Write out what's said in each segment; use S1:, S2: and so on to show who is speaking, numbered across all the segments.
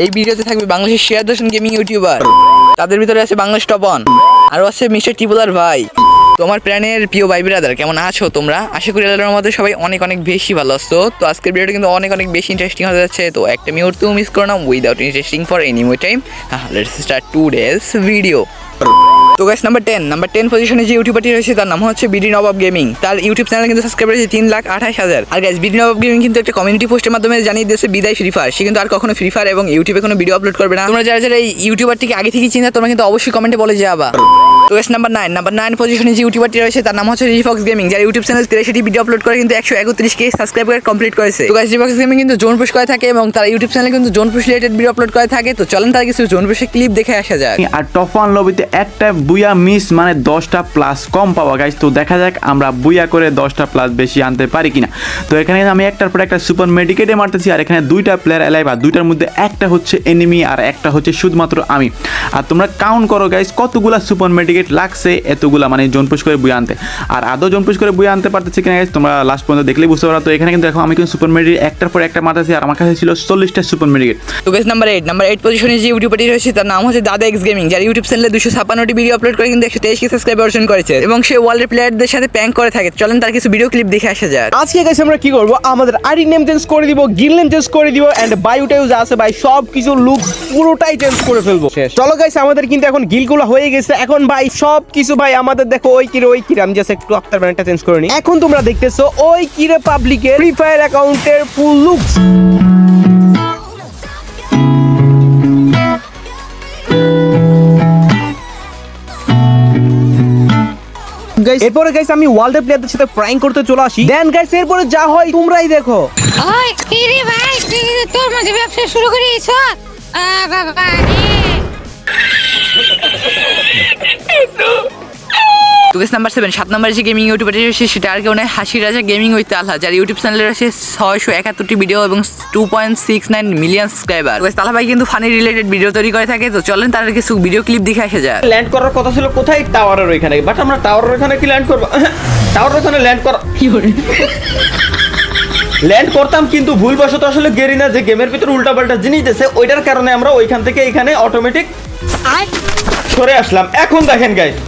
S1: এই ভিডিওতে থাকবে বাংলাদেশের শেয়ার দর্শন গেমিং ইউটিউবার তাদের ভিতরে আছে বাংলাদেশ টপন আরও আছে মিস্টার টিপুলার ভাই। তোমার প্রাণের প্রিয় ভাই ব্রাদার কেমন আছো তোমরা? আশা করি আল্লাহর মধ্যে সবাই অনেক অনেক বেশি ভালো আছো। তো আজকের ভিডিওটা কিন্তু অনেক অনেক বেশি ইন্টারেস্টিং হতে যাচ্ছে। তো একটা মুহূর্তেও মিস করো না without interesting for any time let's start today's video তো guys number ten number ten পজিশনে যে ইউটিউবারটি রয়েছে, তার নাম হচ্ছে বিডি নবাব গেমিং তার ইউটিউব চ্যানেল কিন্তু সাবস্ক্রাইব রয়েছে তিন লাখ আঠাশ হাজার। আর গাইস বিডি নবাব গেমিং কিন্তু একটা কমিউনিটি পোস্টের মাধ্যমে জানিয়ে দিয়েছে, বিদায় ফ্রি ফায়ার সে কিন্তু আর কখনো ফ্রি ফায়ার এবং ইউটিউবে কোনো ভিডিও আপলোড করবে না। তোমরা যারা যারা এই ইউটিউবারটিকে আগে থেকে চিন্তা তোমরা কিন্তু অবশ্যই কমেন্টে বলে যাবা। তো guys number nine number nine পজিশনে যে ইউটিউবারটি রয়েছে তার নাম হচ্ছে রিফক্স গেমিং যার ইউটিউব চ্যানেল তিরাশিটি ভিডিও আপলোড করে কিন্তু একশো একত্রিশ কে সাবস্ক্রাইবার কমপ্লিট করেছে। তো রিফক্স গেমিং কিন্তু জোন পুশ করে থাকে এবং তার ইউটিউব চ্যানেলে কিন্তু zone push related video upload করে থাকে। তো চলেন তার কিছু জোন পুশের ক্লিপ দেখে আসা যায়
S2: আর টপ ওয়ান লবিতে একটা বুয়া মিস মানে দশটা প্লাস কম পাওয়া। গাইজ তো দেখা যাক আমরা বুয়া করে দশটা প্লাস বেশি আনতে পারি কিনা। তো এখানে আমি একটার পর একটা সুপার মেডিকেটে মারতেছি, আর এখানে দুইটা প্লেয়ার এলাইভ আর দুইটার মধ্যে একটা হচ্ছে এনিমি আর একটা হচ্ছে শুধুমাত্র আমি। আর তোমরা কাউন্ট করো গাইজ কতগুলা সুপার মেডিকেট লাগছে এতগুলা মানে জোনপুশ করে বুয়া আনতে। আর আদৌ জোনপুশ করে বুয়া আনতে পারতেছি কিনা তোমরা লাস্ট পর্যন্ত দেখলেই বুঝতে পারো। তো এখানে কিন্তু দেখো আমি কিন্তু সুপার মেডিকেট একটার পর একটা মারতেছি আর আমার কাছে ছিল চল্লিশটা সুপার মেডিকেট
S1: তো guys number eight number eight পজিশনে যে ইউটিউবারটি রয়েছে তার নাম হচ্ছে দাদা এক্স গেমিং যার ইউটিউব চ্যানেলে দুশো ছাপ্পান্নটি ভিডিও আপলোড করে কিন্তু একশো তেইশ কে সাবস্ক্রাইব অর্জন করেছে। এবং সে ওয়ার্ল্ডের প্লেয়ারদের সাথে প্যাঙ্ক করে থাকে। চলেন তার কিছু ভিডিও ক্লিপ দেখে আসা যাক।
S3: আজকে গাইস আমরা কি করব? আমাদের আইডি নেম চেঞ্জ করে দিব গিল নেম চেঞ্জ করে দিব এন্ড বায়োটাও যা আছে ভাই সব কিছু লুক পুরোটাই চেঞ্জ করে ফেলব। চলো গাইস আমাদের কিন্তু এখন গিলগুলো হয়ে গেছে। এখন ভাই সব কিছু ভাই আমাদের দেখো, ওই কিরে ওই কিরে, আমি জাস্ট একটু আফটার ব্যান্ডটা চেঞ্জ করে নি। এখন তোমরা দেখতেছো, ওই কিরে পাবলিকের ফ্রি ফায়ার অ্যাকাউন্টের ফুল লুকস এরপরে গাইস আমি ওয়ার্ল্ডের প্লেয়ারদের সাথে প্র্যাঙ্ক করতে চলে আসি। দেন গাইস এরপরে যা হয় তোমরাই দেখো।
S4: ওই, কিরে ভাই তোর মাঝে ব্যবসা শুরু করেছ আ বাবা
S1: তো গেস নাম্বার সেভেন সাত নাম্বার যে গেমিং ইউটিউবারটি রয়েছে সেটা আর কেউ নয় হাসি রাজা গেমিং উইথ আলহা যার ইউটিউব চ্যানেলে রয়েছে ছয়শো একাত্তরটি ভিডিও এবং two point six nine million subscriber তো তালা ভাই কিন্তু ফানি রিলেটেড ভিডিও তৈরি করে থাকে তো চলেন তার কিছু ভিডিও ক্লিপ দেখে আসা যাক।
S5: ল্যান্ড করার কথা ছিল কোথায়? টাওয়ারের ওইখানে। বাট আমরা টাওয়ারের ওইখানে কি ল্যান্ড করব? টাওয়ারের ওইখানে ল্যান্ড করা কর ল্যান্ড করতাম কিন্তু ভুলবশত আসলে গেরিনা যে গেমের ভিতরে উল্টাপাল্টা জিনিস দিয়েছে ওইটার কারণে আমরা ওইখান থেকে এখানে অটোমেটিক সরে আসলাম। এখন দেখেন গাইস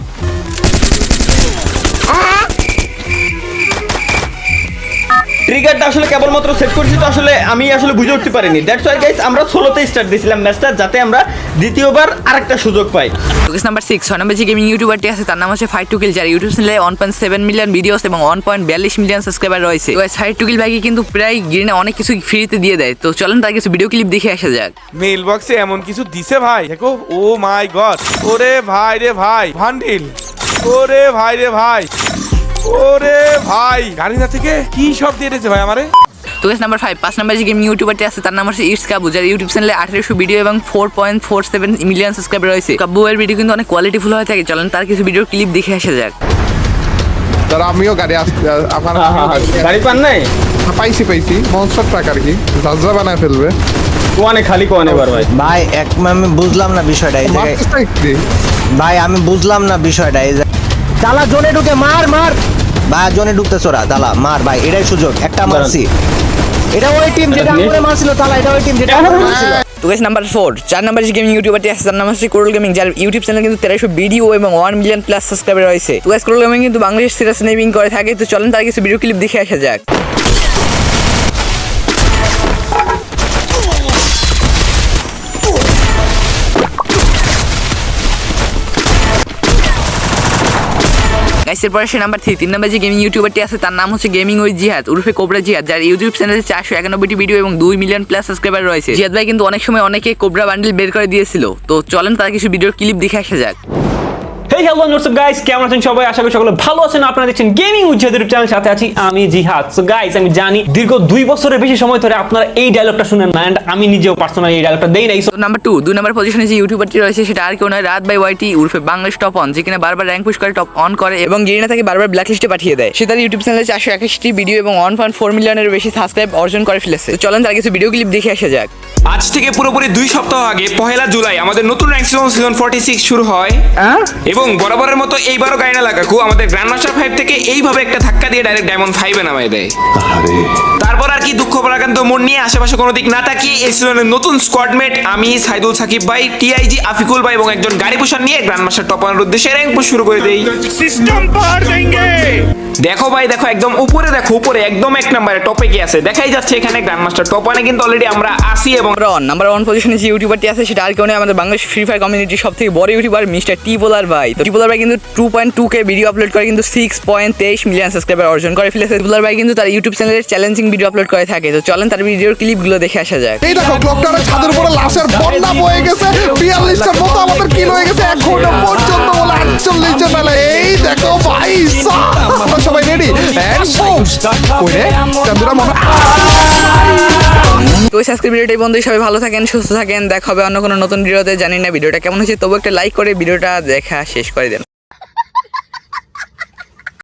S5: ট্রিগারটা আসলে কেবলমাত্র সেট করছি তো আসলে আমি আসলে বুঝে উঠতে পারিনি। দ্যাটস ওয়াই গাইস আমরা ষোলোতে স্টার্ট দিয়েছিলাম ম্যাচটা যাতে আমরা দ্বিতীয়বার আরেকটা সুযোগ পাই।
S1: তো গেস নাম্বার সিক্স ছয় নম্বর যে গেমিং ইউটিউবারটি আছে তার নাম হচ্ছে ফাইভ টু কিল যার ইউটিউব চ্যানেলে one point seven million videos এবং ওয়ান পয়েন্ট বিয়াল্লিশ মিলিয়ন সাবস্ক্রাইবার রয়েছে। ফাইভ টু কিল ভাইকে কিন্তু প্রায় গিরিনে অনেক কিছু ফ্রিতে দিয়ে দেয়। তো চলেন তার কিছু ভিডিও ক্লিপ দেখে আসা যাক।
S6: মেল বক্সে এমন কিছু দিছে ভাই। দেখো ও মাই গড ওরে ভাই রে ভাই ভান্ডিল ওরে ভাই রে ভাই। ওরে ভাই গাড়িনা থেকে কি সব দিয়ে দিয়েছে ভাই আমারে?
S1: তো গেস নাম্বার ফাইভ পাঁচ নাম্বার যে গেমিং ইউটিউবারটি আছে তার নাম হচ্ছে ইটস কাবু যার ইউটিউব চ্যানেলে আঠারোশো ভিডিও এবং four point four seven million subscriber রয়েছে। কাবু এর ভিডিও কিন্তু অনেক কোয়ালিটিফুল হয়ে থাকে চলেন তার কিছু ভিডিও ক্লিপ দেখে আসা যাক।
S7: তারা আমিও গাড়ি আসতে আমার গাড়ি
S5: পান নাই?
S7: পাইছি পাইছি। মনস্টার ট্রাক আর কি? ঝাঁঝরা বানায় ফেলবে।
S5: কোয়ানে খালি কোয়ানে এবার ভাই?
S8: ভাই এক আমি বুঝলাম না বিষয়টা এই জায়গায় ভাই আমি বুঝলাম না বিষয়টা এই জায়গায়
S3: চালা জোনে ঢুকে মার মার!
S8: ভাই জনে ঢুকতে চোরা দালা মার ভাই এটাই সুযোগ। একটা মারছি।
S3: এটা ওই টিম যেটা আমরা মারছিল তালা এটা ওই টিম যেটা আমরা মারছিল।
S1: তো গাইস নাম্বার ফোর চার নাম্বার যে গেমিং ইউটিউবারটি আছে তার নাম হচ্ছে কোরল গেমিং যার ইউটিউব চ্যানেল কিন্তু তেরোশো ভিডিও এবং ওয়ান মিলিয়ন প্লাস সাবস্ক্রাইবার রয়েছে। তো গাইস কোরল গেমিং কিন্তু বাংলাদেশ সিরিয়াস নেভিং করে থাকে তো চলেন তার কিছু ভিডিও ক্লিপ দেখে আসা যাক। গাইস এরপরে সে নাম্বার থ্রি তিন নাম্বার যে গেমিং ইউটিউবারটি আছে, তার নাম হচ্ছে গেমিং ওই জিহাদ উরফে কোবরা জিহাদ, যার ইউটিউব চ্যানেলে চারশো একানব্বইটি ভিডিও এবং দুই মিলিয়ন প্লাস সাবস্ক্রাইবার রয়েছে। জিহাদ ভাই কিন্তু অনেক সময় অনেকে কোবরা বান্ডিল বের করে দিয়েছিল। তো চলেন তার কিছু ভিডিওর ক্লিপ দেখে আসা যাক।
S9: হেই হ্যালো নোটস গাইস কেমন আছেন সবাই? আশা করি সকলে ভালো আছেন। আপনারা দেখছেন গেমিং ইউটিউব চ্যানেল সাথে আছি আমি জিহাদ। সো গাইস আমি জানি দীর্ঘ দুই বছরের বেশি সময় ধরে আপনারা এই ডায়লগটা শুনেন না and আমি নিজেও পার্সোনালি এই ডায়লগটা দেই নাই।
S1: নাম্বার টু দুই নাম্বার পজিশনে যে ইউটিউবারটি রয়েছে সেটা আর কেউ নয় রাত বাই ওয়াইটি উর্ফে বাংলাদেশ টপ অন যেখানে বারবার র্যাঙ্ক পুশ করে টপ অন করে এবং গেরিনা তাকে বারবার ব্ল্যাক লিস্টে পাঠিয়ে দেয়। সে তার ইউটিউব চ্যানেলে চারশো একাশটি ভিডিও এবং ওয়ান পয়েন্ট ফোর মিলিয়নের বেশি সাবস্ক্রাইব অর্জন করে ফেলেছে। তো চলেন তার কিছু ভিডিও ক্লিপ দেখে আসা যাক।
S10: আজ থেকে পুরোপুরি দুই সপ্তাহ আগে পহেলা জুলাই আমাদের নতুন rank season season forty six শুরু হয়? এবং বরাবরের মতো এইবারও গাইনা লাগাকু আমাদের গ্র্যান্ড মাস্টার ফাইভ থেকে এইভাবে একটা ধাক্কা দিয়ে ডাইরেক্ট ডায়মন্ড ফাইভে নামাই দেয়। তারপর আর কি দুঃখ পরাকান্ত মন নিয়ে আশেপাশে কোনো দিক না তাকিয়ে এই সিজনের নতুন স্কোয়াডমেট আমি সাইদুল সাকিব ভাই টিআইজি আফিকুল ভাই এবং একজন গাড়ি পোষণ নিয়ে গ্র্যান্ড মাস্টার টপ ওয়ানের উদ্দেশ্যে র্যাঙ্ক পুশ শুরু করে দেই। দেখো ভাই দেখো একদম উপরে দেখো উপরে একদম এক নম্বরে টপে কি আছে? দেখাই যাচ্ছে এখানে গ্র্যান্ড মাস্টার টপ ওয়ানে কিন্তু অলরেডি আমরা আসি এবং
S1: নাম্বার ওয়ান নাম্বার ওয়ান পজিশনে যে ইউটিউবারটি আছে সেটা আর কেউ নেই আমাদের বাংলাদেশ ফ্রি ফায়ার কমিউনিটির সব থেকে বড় ইউটিউবার মিস্টার টি বোলার ভাই। তো টি বোলার ভাই কিন্তু two point two K video upload করে কিন্তু সিক্স পয়েন্ট তেইশ মিলিয়ন সাবস্ক্রাইবার অর্জন করে ফেলেছে। বোলার ভাই কিন্তু তার ইউটিউব চ্যানেলে চ্যালেঞ্জিং ভিডিও আপলোড করে থাকে। তো চলেন তার ভিডিওর ক্লিপগুলো দেখে আসা যাক।
S7: এই দেখো ক্লকটারের ছাদের উপরে লাশের বন্যা বয়ে গেছে। বিয়াল্লিশটার মতো আমাদের কিল হয়ে গেছে। এক ঘণ্টা পর্যন্ত বলে আটচল্লিশ জন মেলে এই দেখো ভাই! আমরা সবাই রেডি কইরে চান্দুরা মনে
S1: তো আজকের ভিডিওটাই বন্ধু সবাই ভালো থাকেন সুস্থ থাকেন। দেখা হবে অন্য কোনো নতুন ভিডিওতে জানি না ভিডিওটা কেমন হয়েছে। তবু একটা লাইক করে ভিডিওটা দেখা শেষ করে দেন।